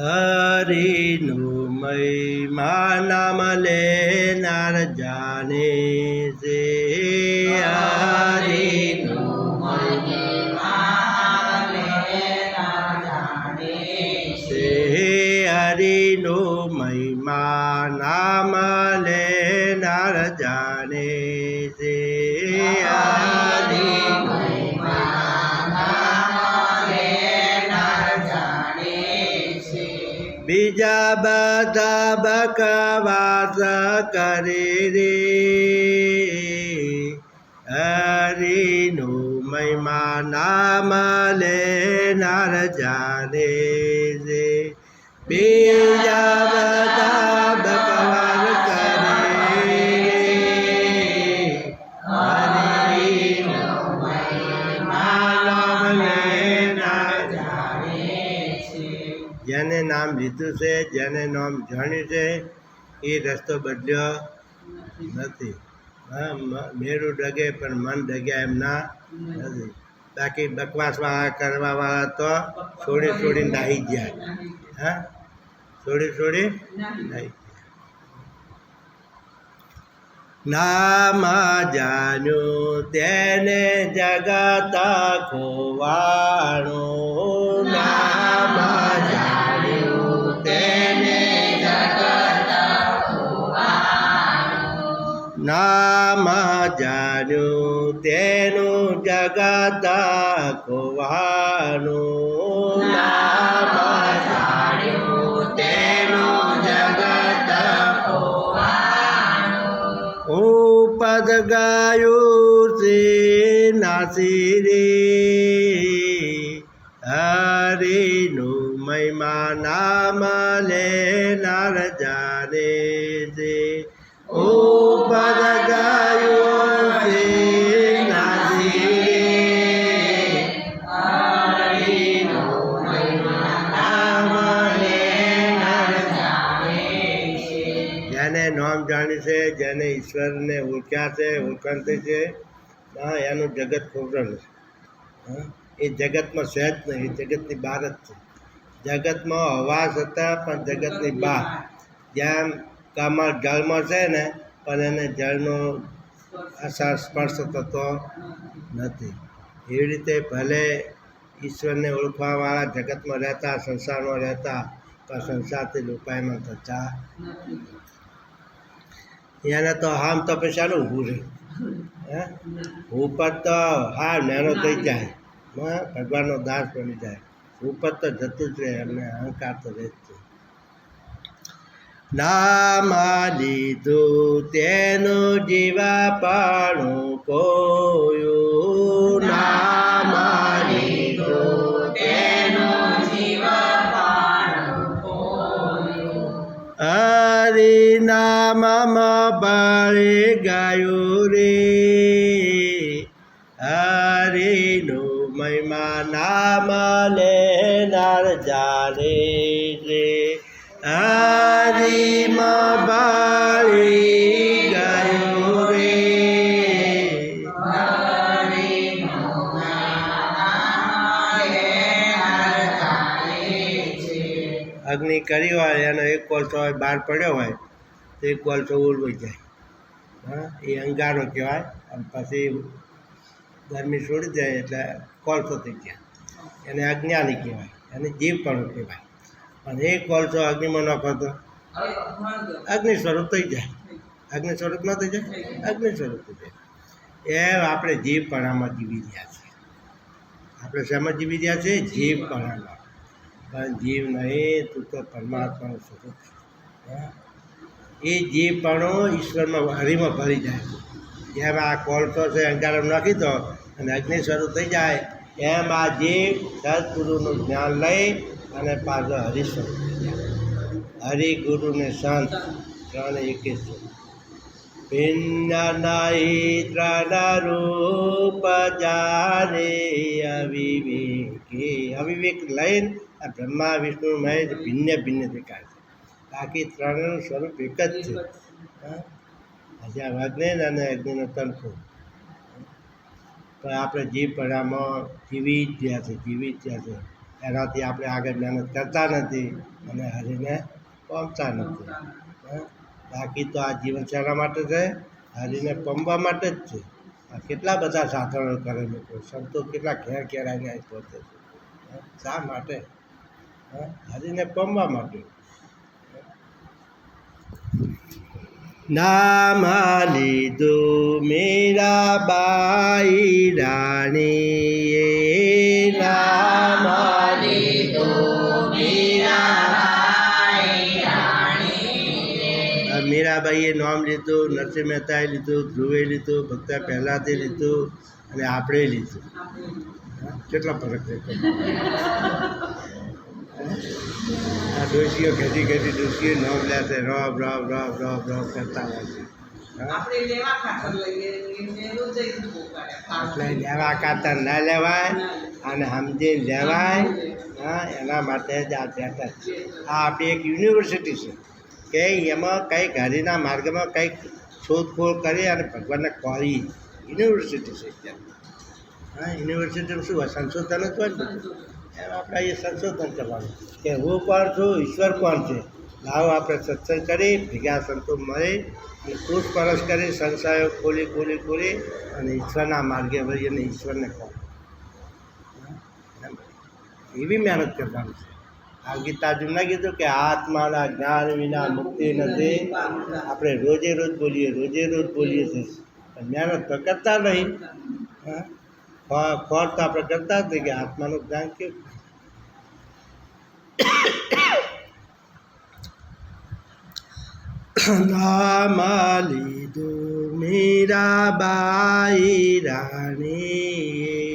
હરિનું મહિમા નામ લેનાર જાણે છે હરિનું મહિમા નામ લેનાર જાણે છે હરિનું બીજા બધા બકવાસ કરે રે હરિનું મહિમા નામ લેનાર જાને રે બીજા બધા બકવાસ નામ લીધું છે, જેને નામ જાણ્યું છે, એ રસ્તો બદલ્યો નથી. હા, મ- મેરું ડગે પણ મન ડગ્યા એમ ના નથી. બાકી બકવાસવાળા કરવાવાળા તો છોડી છોડી નાહી ગયા. હા, છોડી છોડી નાહી નામ જાણ્યું તેને જગત ખોવાણું જાણ્યું તેનું જગત ખોવાણું ઉપદ ગાયું છે નાસી નામ જાણ્યું છે, જેને ઈશ્વરને ઓળખ્યા છે ઓળખાણ છે. હા, એનું જગત ખોટું છે એ જગતમાં સહેજ નહીં જગતની બહાર જ છે. જગતમાં અવાજ હતા, પણ જગતની બહાર. જેમ કમળ જળમાં છે ને, પણ એને જળનો અસર સ્પર્શ થતો નથી. એવી રીતે ભલે ઈશ્વરને ઓળખવાવાળા જગતમાં રહેતા, સંસારમાં રહેતા, પણ સંસારથી લોપાયમાં થતા એને તો હામ તો પછી ઊભું રહે. હે? ઉપર તો હા નેનો થઈ જાય. હા? ભગવાનનો દાસ બની જાય. ઉપર તો જતું જ રહે, એમને અહંકાર તો રહે જ નામ લીધું તેનું જીવા પાણું કોયું નામા લીધું તેનું હરિ નામ બળી ગાયો રે. અગ્નિ કરી હોય, એનો એક કોલસો હોય બહાર પડ્યો હોય, તો એક કોલસો ઉડવી જાય. હા, એ અંગારો કહેવાય. અને પછી ગરમી છોડી જાય એટલે કોલસો થઈ ગયા એને અજ્ઞાની કહેવાય, એને જીવપણું કહેવાય. અને એક કોલસો અગ્નિમાં નાખો તો અગ્નિ સ્વરૂપ થઈ જાય. અગ્નિ સ્વરૂપ ન થઈ જાય? અગ્નિ સ્વરૂપ થઈ જાય. એ આપણે જીવપણામાં જીવી રહ્યા છીએ. આપણે શેમાં જીવી રહ્યા છીએ? જીવપણામાં. પણ જીવ નહીં, તું તો પરમાત્માનું સ્વરૂપ? એ જીવપણું ઈશ્વરમાં હરિમાં ભરી જાય. જેમ આ કોલસો છે અંગારમ નાખી દો અને અગ્નિ શરૂ થઈ જાય, એમ આ જીવ સદગુરુનું જ્ઞાન લઈ અને પાછો હરિ સ્વરૂપ થઈ જાય. હરિ ગુરુને ને સંત ત્રણ એકે છે. ભિન્ન નહીં, ત્રણ રૂપ જાને અવિવેકી. અવિવેક લઈને આ બ્રહ્મા, વિષ્ણુ, મહેશ ભિન્ન ભિન્ન દેખાય છે. બાકી ત્રણનું સ્વરૂપ એક જ છે. હા? હજી આ અગ્નિ અને અગ્નિનો તણખો પણ આપણે જીવ પડામાં જીવી જ ગયા છે, જીવી જ ગયા છે. એનાથી આપણે આગળ મહેનત કરતા નથી અને હરીને પહોંચતા નથી? બાકી તો આ જીવન શેના માટે છે, હરીને પમવા માટે જ છે. આ કેટલા બધા સાધનો કરે લોકો? સંતો કેટલા ઘેર ઘેર આવીને પહોંચે છે. શા માટે? હરીને પમવા માટે નામ લીધું મીરાબાઈ રાણીએ. નામ મીરાબાઈએ નામ લીધું, નરસિંહ મહેતાએ લીધું, ધ્રુવે લીધું, ભક્તા પહેલાંથી લીધું અને આપણે લીધું. કેટલા કેટલો ફરક છે? આ ડોશીઓ ખેતી ખેતી ડોશીઓ ન લે તે રબ રબ રબ રબ રબ કરતા કરે એટલે લેવા ખાતર ના લેવાય અને સમજી લેવાય હા એના માટે જ આ થિયેટર આ આપણી એક યુનિવર્સિટી છે કે એમાં કંઈક હરિના માર્ગમાં કંઈક શોધખોળ કરી અને ભગવાનને ખોરી યુનિવર્સિટી છે અત્યારે. હા યુનિવર્સિટીમાં શું હોય, સંશોધન જ હોય એમ આપણે એ સંશોધન કરવાનું. કે હું કોણ છું, ઈશ્વર કોણ છે? લાવો આપણે સત્સંગ કરી, ભેગા સંતો મળી, અને પૂછપરછ કરી, સંશયો ખોલી ખોલી ખોલી, અને ઈશ્વરના માર્ગે વળી અને ઈશ્વરને કહો એવી મહેનત કરવાની છે. આ ગીતાજી ના કીધું કે આત્માના જ્ઞાન વિના મુક્તિ નથી. આપણે રોજે રોજ બોલીએ, રોજે રોજ બોલીએ છીએ. મહેનત તો કરતા નહીં. હા? ખોટ તો આપણે કરતા જ નહીં કે આત્માનું જ્ઞાન કેવું? નામ લીધું મીરાબાઈ રાણી.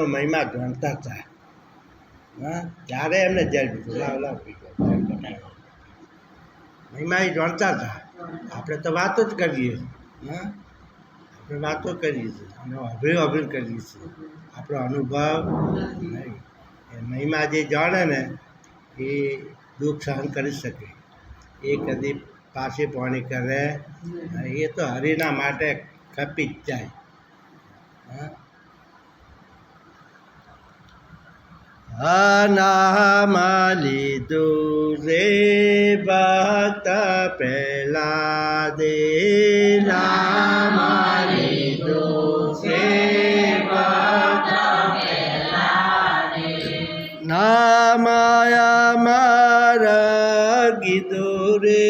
હરિનો મહિમા ગણતા હતા હા, ત્યારે એમને જેલ જેલ કટાયો મહિમા એ ગણતા હતા આપણે તો વાતો જ કરીએ. હા, આપણે વાતો કરીએ છીએ. અને અભિન અભિવ કરીએ છીએ. આપણો અનુભવ નહીં. મહિમા જે જાણે ને, એ દુઃખ સહન કરી શકે. એ કદી પાસે પાણી કરે એ તો હરિના માટે ખપી જ જાય. હા નામ લીધું રે ભક્ત પહેલા દે નામ લીધું રે નામાયા મારા કીધું રે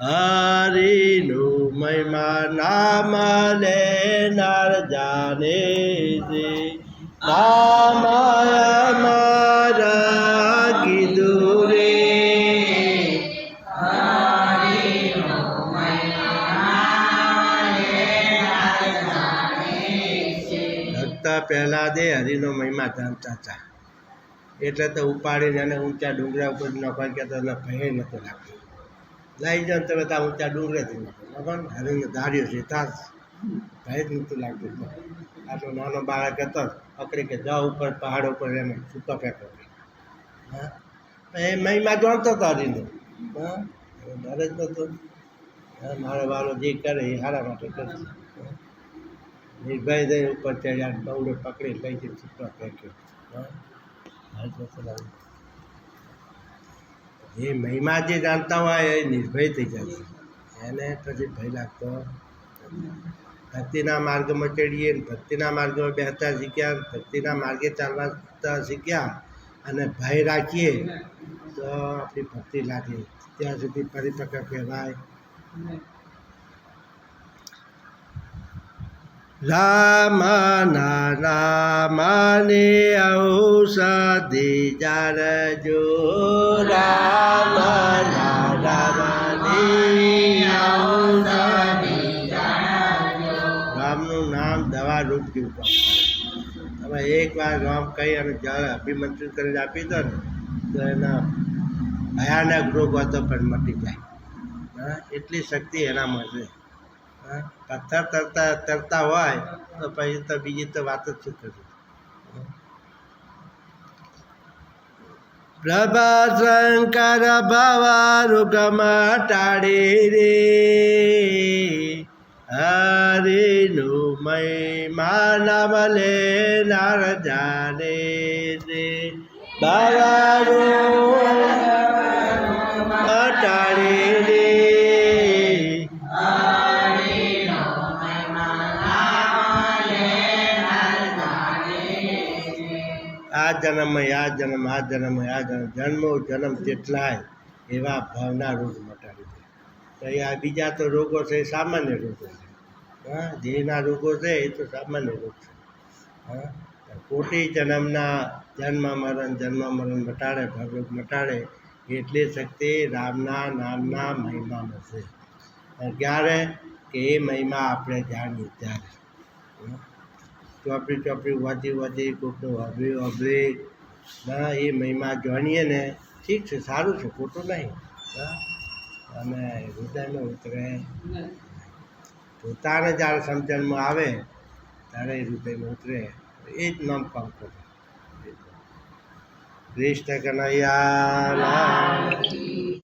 હરિનું મહિમા નામ લેનાર જાને છે નામ મારા કીધું રે પહેલા દે, હરિનો મહિમા જાણતા હતા એટલે તો ઉપાડીને એને ઊંચા ડુંગરા ઉપર નફા કહેતા એટલે ભય નહોતો લાગતો. લઈ જાઓ તમે ત્યાં ઊંચા ડુંગરેથી નફો ને હરિનો ધાર્યો છે, તાર ભય જ નહોતું લાગતું. આટલો નાનો બાળક હતો. પકડી કે જાઓ ઉપર, પહાડ ઉપર એમ સૂકા ફેંકો. હા? એ મહિમા જાણતો હતો હરિનો. હા? મારે જ નહોતો મારો વાલો જે કરે એ સારા માટે કરે. નિર્ભય થઈ ઉપર ચડ્યા દৌડે પકડી લઈ જઈને સૂકા ફેંક્યો. એ મહિમા જે જાણતા હોય એ નિર્ભય થઈ જાય એને પછી ભય લાગતો. ભક્તિના માર્ગમાં ચડીએ ભક્તિના માર્ગમાં બેસતા શીખ્યા ભક્તિના માર્ગે ચાલવા શીખ્યા અને ભય રાખીએ તો આપણી ભક્તિ લાગે. ત્યાં સુધી પરિપક્વ કહેવાય. રામ રામને ઔષધિ જારજો રામ નામ દવા રૂપ જેવું તમે એકવાર રામ કહી અને જળ અભિમંત્રિત કરીને આપી દો ને, તો એના ભયાનક રોગ હતો પણ મટી જાય. હા, એટલી શક્તિ એનામાં છે પથ્થર તરતા તરતા હોય તો પછી તો બીજી તો વાત જ શું કરવી? પ્રભા શંકર ભવારુગમ ટાળી રે. હરિનું મહિમા નામ લે નાર જાને રે. ભવારું ટાળી રે. આ જન્મ આ જન્મ આ જન્મ આ જન્મ. જન્મો જન્મ જેટલાય એવા ભાવના દે તો આ બીજા તો રોગો છે, એ સામાન્ય રોગો છે. હા, જેના રોગો છે, એ તો સામાન્ય રોગ છે. હા કોટી જન્મના જન્મ મરણ જન્મ મરણ મટાડે, ભગવત મટાડે, એટલી શક્તિ રામના નામના મહિમામાં છે. ક્યારે? કે એ મહિમા આપણે જાણીએ ત્યારે. ચોપડી ચોપડી વાંચી વાંચી કોકનું અભરી અભરી ના એ મહિમા જાણીએ ને, ઠીક છે, સારું છે, ખોટું નહીં. હા અને હૃદયમાં ઉતરે. પોતાને જ્યારે સમજણમાં આવે, ત્યારે હૃદયમાં ઉતરે. એ જ નામ કામ કરે. કૃષ્ણ કનૈયા